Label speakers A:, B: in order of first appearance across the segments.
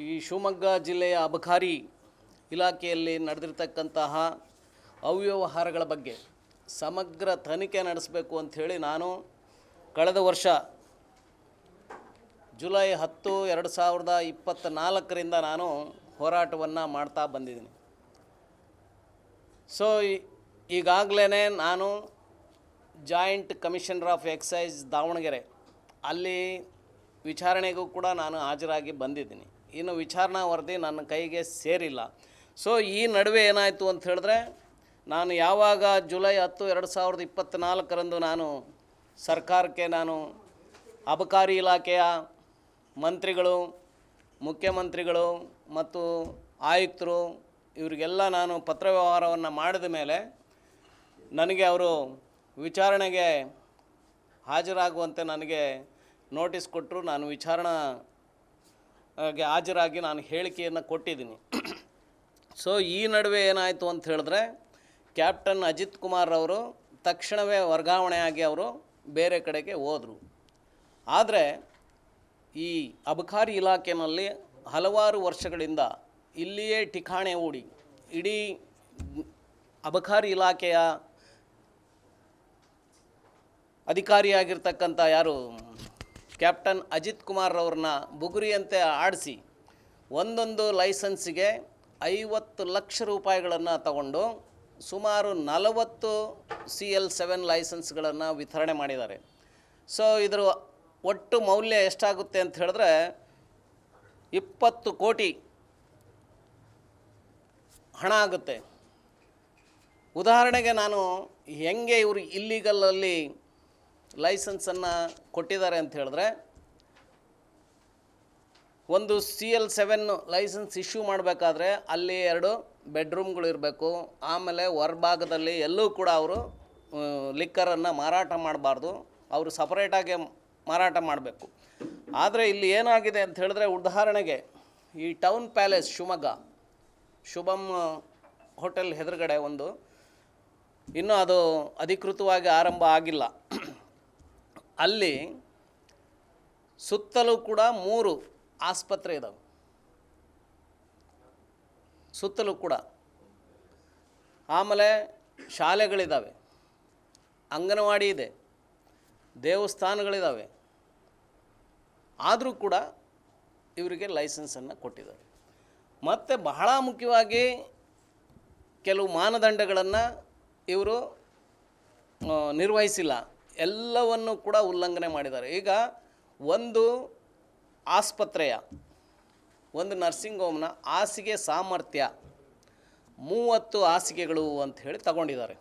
A: ಈ ಶಿವಮೊಗ್ಗ ಜಿಲ್ಲೆಯ ಅಬಕಾರಿ ಇಲಾಖೆಯಲ್ಲಿ ನಡೆದಿರ್ತಕ್ಕಂತಹ ಅವ್ಯವಹಾರಗಳ ಬಗ್ಗೆ ಸಮಗ್ರ ತನಿಖೆ ನಡೆಸಬೇಕು ಅಂಥೇಳಿ ನಾನು ಕಳೆದ ವರ್ಷ ಜುಲೈ ಹತ್ತು ಎರಡು ಸಾವಿರದ ಇಪ್ಪತ್ತ ನಾಲ್ಕರಿಂದ ನಾನು ಹೋರಾಟವನ್ನು ಮಾಡ್ತಾ ಬಂದಿದ್ದೀನಿ. ಸೊ ಈಗಾಗಲೇ ನಾನು joint commissioner of excise Davanagere ಅಲ್ಲಿ ವಿಚಾರಣೆಗೂ ಕೂಡ ನಾನು ಹಾಜರಾಗಿ ಬಂದಿದ್ದೀನಿ. ಇನ್ನು ವಿಚಾರಣಾ ವರದಿ ನನ್ನ ಕೈಗೆ ಸೇರಿಲ್ಲ. ಸೊ ಈ ನಡುವೆ ಏನಾಯಿತು ಅಂತ ಹೇಳಿದ್ರೆ, ನಾನು ಯಾವಾಗ ಜುಲೈ ಹತ್ತು, ಎರಡು ಸಾವಿರದ ಇಪ್ಪತ್ತ್ನಾಲ್ಕರಂದು ನಾನು ಸರ್ಕಾರಕ್ಕೆ ನಾನು ಅಬಕಾರಿ ಇಲಾಖೆಯ ಮಂತ್ರಿಗಳು, ಮುಖ್ಯಮಂತ್ರಿಗಳು ಮತ್ತು ಆಯುಕ್ತರು ಇವರಿಗೆಲ್ಲ ನಾನು ಪತ್ರ ವ್ಯವಹಾರವನ್ನು ಮಾಡಿದ ಮೇಲೆ ನನಗೆ ಅವರು ವಿಚಾರಣೆಗೆ ಹಾಜರಾಗುವಂತೆ ನನಗೆ ನೋಟಿಸ್ ಕೊಟ್ಟರು. ನಾನು ವಿಚಾರಣಾ ಗೆ ಹಾಜರಾಗಿ ನಾನು ಹೇಳಿಕೆಯನ್ನು ಕೊಟ್ಟಿದ್ದೀನಿ. ಸೊ ಈ ನಡುವೆ ಏನಾಯಿತು ಅಂತ ಹೇಳಿದ್ರೆ ಕ್ಯಾಪ್ಟನ್ ಅಜಿತ್ ಕುಮಾರ್ ಅವರು ತಕ್ಷಣವೇ ವರ್ಗಾವಣೆಯಾಗಿ ಅವರು ಬೇರೆ ಕಡೆಗೆ ಹೋದರು. ಆದರೆ, ಈ ಅಬಕಾರಿ ಇಲಾಖೆಯಲ್ಲಿ ಹಲವಾರು ವರ್ಷಗಳಿಂದ ಇಲ್ಲಿಯೇ ಠಿಕಾಣೆ ಹೂಡಿ, ಇಡೀ ಅಬಕಾರಿ ಇಲಾಖೆಯ ಅಧಿಕಾರಿಯಾಗಿರ್ತಕ್ಕಂಥ ಯಾರು? ಕ್ಯಾಪ್ಟನ್ ಅಜಿತ್ ಕುಮಾರ್ ಅವ್ರನ್ನ ಬುಗುರಿಯಂತೆ ಆಡಿಸಿ ಒಂದೊಂದು ಲೈಸೆನ್ಸಿಗೆ ಐವತ್ತು ಲಕ್ಷ ರೂಪಾಯಿಗಳನ್ನು ತಗೊಂಡು ಸುಮಾರು ನಲವತ್ತು ಸಿ ಎಲ್ ಸೆವೆನ್ ಲೈಸೆನ್ಸ್ಗಳನ್ನು ವಿತರಣೆ ಮಾಡಿದ್ದಾರೆ. ಸೊ ಇದರ ಒಟ್ಟು ಮೌಲ್ಯ ಎಷ್ಟಾಗುತ್ತೆ ಅಂತ ಹೇಳಿದ್ರೆ ಇಪ್ಪತ್ತು ಕೋಟಿ ಹಣ ಆಗುತ್ತೆ. ಉದಾಹರಣೆಗೆ ನಾನು ಹೆಂಗೆ ಇವರು ಇಲ್ಲಿಗಲಲ್ಲಿ ಲೈಸೆನ್ಸನ್ನು ಕೊಟ್ಟಿದ್ದಾರೆ ಅಂತ ಹೇಳಿದ್ರೆ, ಒಂದು C L seven licence issue ಮಾಡಬೇಕಾದ್ರೆ ಅಲ್ಲಿ ಎರಡು ಬೆಡ್ರೂಮ್ಗಳು ಇರಬೇಕು, ಆಮೇಲೆ ಹೊರಭಾಗದಲ್ಲಿ ಎಲ್ಲೂ ಕೂಡ ಅವರು ಲಿಕ್ಕರನ್ನು ಮಾರಾಟ ಮಾಡಬಾರ್ದು, ಅವರು ಸಪ್ರೇಟಾಗಿ ಮಾರಾಟ ಮಾಡಬೇಕು. ಆದರೆ ಇಲ್ಲಿ ಏನಾಗಿದೆ ಅಂತ ಹೇಳಿದ್ರೆ, ಉದಾಹರಣೆಗೆ ಈ town palace Shivamogga Shubham hotel ಎದುರುಗಡೆ ಒಂದು, ಇನ್ನೂ ಅದು ಅಧಿಕೃತವಾಗಿ ಆರಂಭ ಆಗಿಲ್ಲ. ಅಲ್ಲಿ ಸುತ್ತಲೂ ಕೂಡ ಮೂರು ಆಸ್ಪತ್ರೆ ಇದಾವೆ. ಸುತ್ತಲೂ ಕೂಡ. ಆಮೇಲೆ ಶಾಲೆಗಳಿದ್ದಾವೆ ಅಂಗನವಾಡಿ ಇದೆ. ದೇವಸ್ಥಾನಗಳಿದ್ದಾವೆ ಆದರೂ ಕೂಡ ಇವರಿಗೆ ಲೈಸೆನ್ಸನ್ನು ಕೊಟ್ಟಿದ್ದಾರೆ. ಮತ್ತು ಬಹಳ ಮುಖ್ಯವಾಗಿ ಕೆಲವು ಮಾನದಂಡಗಳನ್ನು ಇವರು ನಿರ್ವಹಿಸಿಲ್ಲ. ಎಲ್ಲವನ್ನು ಕೂಡ ಉಲ್ಲಂಘನೆ ಮಾಡಿದ್ದಾರೆ. ಈಗ ಒಂದು ಆಸ್ಪತ್ರೆಯ, ಒಂದು ನರ್ಸಿಂಗ್ ಹೋಮ್ನ ಹಾಸಿಗೆ ಸಾಮರ್ಥ್ಯ ಮೂವತ್ತು ಹಾಸಿಗೆಗಳು ಅಂತ ಹೇಳಿ ತಗೊಂಡಿದ್ದಾರೆ.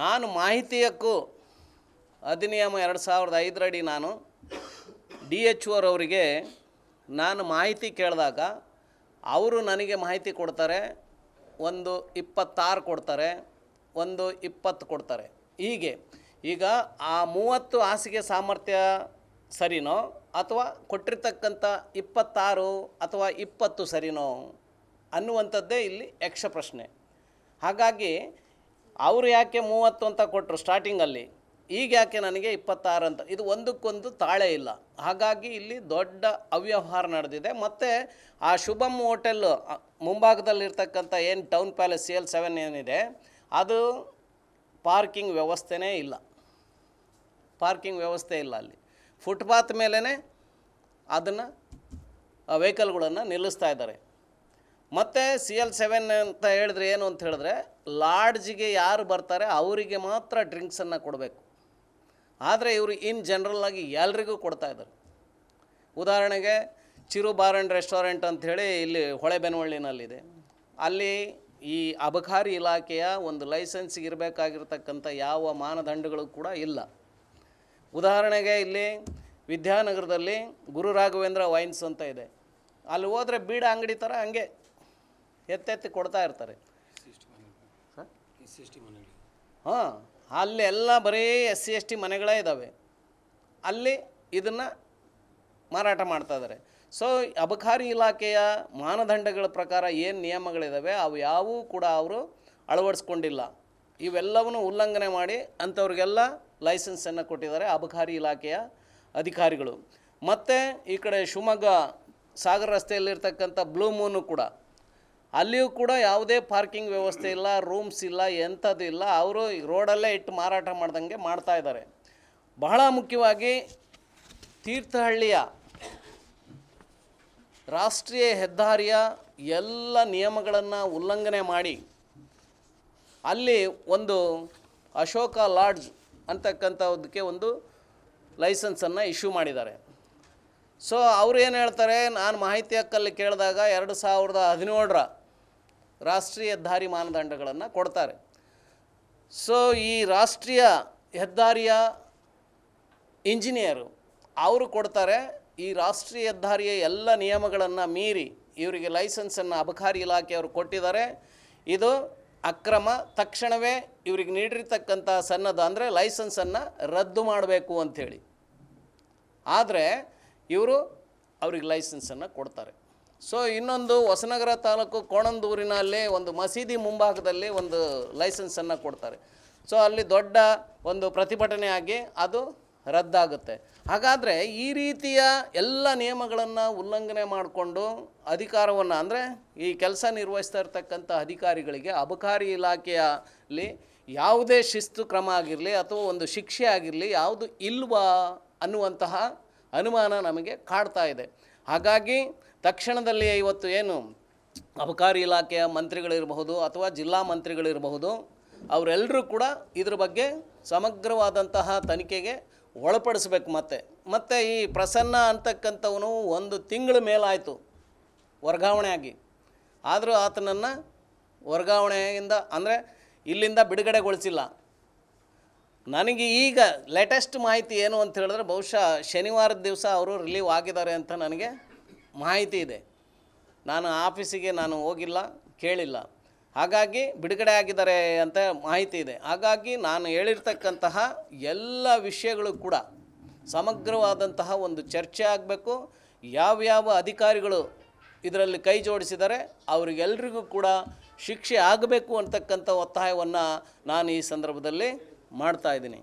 A: ನಾನು ಮಾಹಿತಿಯಕ್ಕೂ ಅಧಿನಿಯಮ ಎರಡು ಸಾವಿರದ ಐದರಡಿ ನಾನು ಡಿ ಎಚ್ ಅವರಿಗೆ ನಾನು ಮಾಹಿತಿ ಕೇಳಿದಾಗ ಅವರು ನನಗೆ ಮಾಹಿತಿ ಕೊಡ್ತಾರೆ, ಒಂದು ಇಪ್ಪತ್ತಾರು ಕೊಡ್ತಾರೆ, ಒಂದು ಇಪ್ಪತ್ತು ಕೊಡ್ತಾರೆ. ಹೀಗೆ. ಈಗ ಆ ಮೂವತ್ತು ಹಾಸಿಗೆ ಸಾಮರ್ಥ್ಯ ಸರಿನೋ ಅಥವಾ ಕೊಟ್ಟಿರ್ತಕ್ಕಂಥ ಇಪ್ಪತ್ತಾರು ಅಥವಾ ಇಪ್ಪತ್ತು ಸರಿನೋ ಅನ್ನುವಂಥದ್ದೇ ಇಲ್ಲಿ ಯಕ್ಷ ಪ್ರಶ್ನೆ. ಹಾಗಾಗಿ ಅವರು ಯಾಕೆ ಮೂವತ್ತು ಅಂತ ಕೊಟ್ಟರು ಸ್ಟಾರ್ಟಿಂಗಲ್ಲಿ, ಈಗ ಯಾಕೆ ನನಗೆ ಇಪ್ಪತ್ತಾರು ಅಂತ? ಇದು ಒಂದಕ್ಕೊಂದು ತಾಳೆ ಇಲ್ಲ. ಹಾಗಾಗಿ ಇಲ್ಲಿ ದೊಡ್ಡ ಅವ್ಯವಹಾರ ನಡೆದಿದೆ. ಮತ್ತು ಆ ಶುಭಮ್ ಹೋಟೆಲ್ಲು ಮುಂಭಾಗದಲ್ಲಿರ್ತಕ್ಕಂಥ ಏನು town palace C L seven ಏನಿದೆ, ಅದು ಪಾರ್ಕಿಂಗ್ ವ್ಯವಸ್ಥೆನೇ ಇಲ್ಲ. ಪಾರ್ಕಿಂಗ್ ವ್ಯವಸ್ಥೆ ಇಲ್ಲ ಅಲ್ಲಿ. ಫುಟ್ಪಾತ್ ಮೇಲೇ ಅದನ್ನು ವೆಹಿಕಲ್ಗಳನ್ನು ನಿಲ್ಲಿಸ್ತಾ ಇದ್ದಾರೆ. ಮತ್ತು ಸಿ ಎಲ್ ಸೆವೆನ್ ಅಂತ ಹೇಳಿದ್ರೆ ಏನು ಅಂತ ಹೇಳಿದ್ರೆ, ಲಾಡ್ಜಿಗೆ ಯಾರು ಬರ್ತಾರೆ ಅವರಿಗೆ ಮಾತ್ರ ಡ್ರಿಂಕ್ಸನ್ನು ಕೊಡಬೇಕು. ಆದರೆ ಇವರು ಇನ್ ಜನರಲ್ಲಾಗಿ ಎಲ್ರಿಗೂ ಕೊಡ್ತಾ ಇದ್ದಾರೆ. ಉದಾಹರಣೆಗೆ ಚಿರು ಬಾರ್ ಆ್ಯಂಡ್ ರೆಸ್ಟೋರೆಂಟ್ ಅಂಥೇಳಿ ಇಲ್ಲಿ ಹೊಳೆಬೆನವಳ್ಳಿನಲ್ಲಿದೆ ಅಲ್ಲಿ ಈ ಅಬಕಾರಿ ಇಲಾಖೆಯ ಒಂದು ಲೈಸೆನ್ಸ್ಗೆ ಇರಬೇಕಾಗಿರ್ತಕ್ಕಂಥ ಯಾವ ಮಾನದಂಡಗಳು ಕೂಡ ಇಲ್ಲ. ಉದಾಹರಣೆಗೆ ಇಲ್ಲಿ ವಿದ್ಯಾನಗರದಲ್ಲಿ ಗುರು ರಾಘವೇಂದ್ರ ವೈನ್ಸ್ ಅಂತ ಇದೆ. ಅಲ್ಲಿ ಹೋದರೆ ಬೀಡ ಅಂಗಡಿ ಥರ ಹಂಗೆ ಎತ್ತೆತ್ತಿ ಕೊಡ್ತಾ ಇರ್ತಾರೆ. ಹಾಂ ಅಲ್ಲಿ ಎಲ್ಲ ಬರೀ ಎಸ್ ಸಿ ಎಸ್ ಟಿ ಮನೆಗಳೇ ಇದ್ದಾವೆ ಅಲ್ಲಿ ಇದನ್ನು ಮಾರಾಟ ಮಾಡ್ತಾ ಇದ್ದಾರೆ ಸೊ ಅಬಕಾರಿ ಇಲಾಖೆಯ ಮಾನದಂಡಗಳ ಪ್ರಕಾರ ಏನು ನಿಯಮಗಳಿದ್ದಾವೆ ಅವು ಯಾವೂ ಕೂಡ ಅವರು ಅಳವಡಿಸ್ಕೊಂಡಿಲ್ಲ. ಇವೆಲ್ಲವನ್ನು ಉಲ್ಲಂಘನೆ ಮಾಡಿ ಅಂಥವ್ರಿಗೆಲ್ಲ ಲೈಸೆನ್ಸನ್ನು ಕೊಟ್ಟಿದ್ದಾರೆ ಅಬಕಾರಿ ಇಲಾಖೆಯ ಅಧಿಕಾರಿಗಳು. ಮತ್ತು ಈ ಕಡೆ ಶಿವಮೊಗ್ಗ ಸಾಗರ ರಸ್ತೆಯಲ್ಲಿರ್ತಕ್ಕಂಥ ಬ್ಲೂ ಮೂನು ಕೂಡ. ಅಲ್ಲಿಯೂ ಕೂಡ ಯಾವುದೇ ಪಾರ್ಕಿಂಗ್ ವ್ಯವಸ್ಥೆ ಇಲ್ಲ, ರೂಮ್ಸ್ ಇಲ್ಲ, ಎಂಥದ್ದು ಇಲ್ಲ. ಅವರು ರೋಡಲ್ಲೇ ಇಟ್ಟು ಮಾರಾಟ ಮಾಡ್ದಂಗೆ ಮಾಡ್ತಾ ಇದ್ದಾರೆ. ಬಹಳ ಮುಖ್ಯವಾಗಿ ತೀರ್ಥಹಳ್ಳಿಯ ರಾಷ್ಟ್ರೀಯ ಹೆದ್ದಾರಿಯ ಎಲ್ಲ ನಿಯಮಗಳನ್ನು ಉಲ್ಲಂಘನೆ ಮಾಡಿ ಅಲ್ಲಿ ಒಂದು ಅಶೋಕ ಲಾಡ್ಜ್ ಅಂತಕ್ಕಂಥದ್ದಕ್ಕೆ ಒಂದು ಲೈಸೆನ್ಸನ್ನು ಇಶ್ಯೂ ಮಾಡಿದ್ದಾರೆ. ಸೊ ಅವ್ರು ಏನು ಹೇಳ್ತಾರೆ, ನಾನು ಮಾಹಿತಿ ಹಕ್ಕಲ್ಲಿ ಕೇಳಿದಾಗ ಎರಡು ಸಾವಿರದ ಹದಿನೇಳರ ರಾಷ್ಟ್ರೀಯ ಹೆದ್ದಾರಿ ಮಾನದಂಡಗಳನ್ನು ಕೊಡ್ತಾರೆ. ಸೊ ಈ ರಾಷ್ಟ್ರೀಯ ಹೆದ್ದಾರಿಯ ಇಂಜಿನಿಯರು ಅವರು ಕೊಡ್ತಾರೆ ಈ ರಾಷ್ಟ್ರೀಯ ಹೆದ್ದಾರಿಯ ಎಲ್ಲ ನಿಯಮಗಳನ್ನು ಮೀರಿ ಇವರಿಗೆ ಲೈಸೆನ್ಸನ್ನು ಅಬಕಾರಿ ಇಲಾಖೆಯವರು ಕೊಟ್ಟಿದ್ದಾರೆ. ಇದು ಅಕ್ರಮ, ತಕ್ಷಣವೇ ಇವರಿಗೆ ನೀಡಿರ್ತಕ್ಕಂಥ ಸನ್ನದ ಅಂದರೆ ಲೈಸೆನ್ಸನ್ನು ರದ್ದು ಮಾಡಬೇಕು ಅಂಥೇಳಿ. ಆದರೆ ಇವರು ಅವ್ರಿಗೆ ಲೈಸೆನ್ಸನ್ನು ಕೊಡ್ತಾರೆ. ಸೊ ಇನ್ನೊಂದು ಹೊಸನಗರ ತಾಲೂಕು ಕೋಣಂದೂರಿನಲ್ಲಿ ಒಂದು ಮಸೀದಿ ಮುಂಭಾಗದಲ್ಲಿ ಒಂದು ಲೈಸೆನ್ಸನ್ನು ಕೊಡ್ತಾರೆ. ಸೊ ಅಲ್ಲಿ ದೊಡ್ಡ ಒಂದು ಪ್ರತಿಭಟನೆ ಆಗಿ ಅದು ರದ್ದಾಗುತ್ತೆ. ಹಾಗಾದರೆ ಈ ರೀತಿಯ ಎಲ್ಲ ನಿಯಮಗಳನ್ನು ಉಲ್ಲಂಘನೆ ಮಾಡಿಕೊಂಡು ಅಧಿಕಾರವನ್ನು ಅಂದರೆ ಈ ಕೆಲಸ ನಿರ್ವಹಿಸ್ತಾ ಇರ್ತಕ್ಕಂಥ ಅಧಿಕಾರಿಗಳಿಗೆ ಅಬಕಾರಿ ಇಲಾಖೆಯಲ್ಲಿ ಯಾವುದೇ ಶಿಸ್ತು ಕ್ರಮ ಆಗಿರಲಿ ಅಥವಾ ಒಂದು ಶಿಕ್ಷೆ ಆಗಿರಲಿ ಯಾವುದು ಇಲ್ವಾ ಅನ್ನುವಂತಹ ಅನುಮಾನ ನಮಗೆ ಕಾಡ್ತಾ ಇದೆ. ಹಾಗಾಗಿ ತಕ್ಷಣದಲ್ಲಿ ಇವತ್ತು ಏನು ಅಬಕಾರಿ ಇಲಾಖೆಯ ಮಂತ್ರಿಗಳಿರಬಹುದು ಅಥವಾ ಜಿಲ್ಲಾ ಮಂತ್ರಿಗಳಿರಬಹುದು ಅವರೆಲ್ಲರೂ ಕೂಡ ಇದ್ರ ಬಗ್ಗೆ ಸಮಗ್ರವಾದಂತಹ ತನಿಖೆಗೆ ಒಳಪಡಿಸ್ಬೇಕು ಮತ್ತೆ. ಮತ್ತು ಈ ಪ್ರಸನ್ನ ಅಂತಕ್ಕಂಥವನು ಒಂದು ತಿಂಗಳ ಮೇಲಾಯಿತು ವರ್ಗಾವಣೆ ಆಗಿ ಆದರೂ ಆತನನ್ನು ವರ್ಗಾವಣೆಯಿಂದ, ಅಂದರೆ ಇಲ್ಲಿಂದ ಬಿಡುಗಡೆಗೊಳಿಸಿಲ್ಲ. ನನಗೆ ಈಗ ಲೇಟೆಸ್ಟ್ ಮಾಹಿತಿ ಏನು ಅಂತ ಹೇಳಿದ್ರೆ ಬಹುಶಃ ಶನಿವಾರದ ದಿವಸ ಅವರು ರಿಲೀವ್ ಆಗಿದ್ದಾರೆ ಅಂತ ನನಗೆ ಮಾಹಿತಿ ಇದೆ. ನಾನು ಆಫೀಸಿಗೆ ನಾನು ಹೋಗಿಲ್ಲ, ಕೇಳಿಲ್ಲ. ಹಾಗಾಗಿ ಬಿಡುಗಡೆ ಆಗಿದ್ದಾರೆ ಅಂತ ಮಾಹಿತಿ ಇದೆ. ಹಾಗಾಗಿ ನಾನು ಹೇಳಿರ್ತಕ್ಕಂತಹ ಎಲ್ಲ ವಿಷಯಗಳು ಕೂಡ ಸಮಗ್ರವಾದಂತಹ ಒಂದು ಚರ್ಚೆ ಆಗಬೇಕು. ಯಾವ್ಯಾವ ಅಧಿಕಾರಿಗಳು ಇದರಲ್ಲಿ ಕೈ ಜೋಡಿಸಿದರೆ ಅವರಿಗೆಲ್ರಿಗೂ ಕೂಡ ಶಿಕ್ಷೆ ಆಗಬೇಕು ಅಂತಕ್ಕಂಥ ಒತ್ತಾಯವನ್ನು ನಾನು ಈ ಸಂದರ್ಭದಲ್ಲಿ ಮಾಡ್ತಾ ಇದ್ದೀನಿ.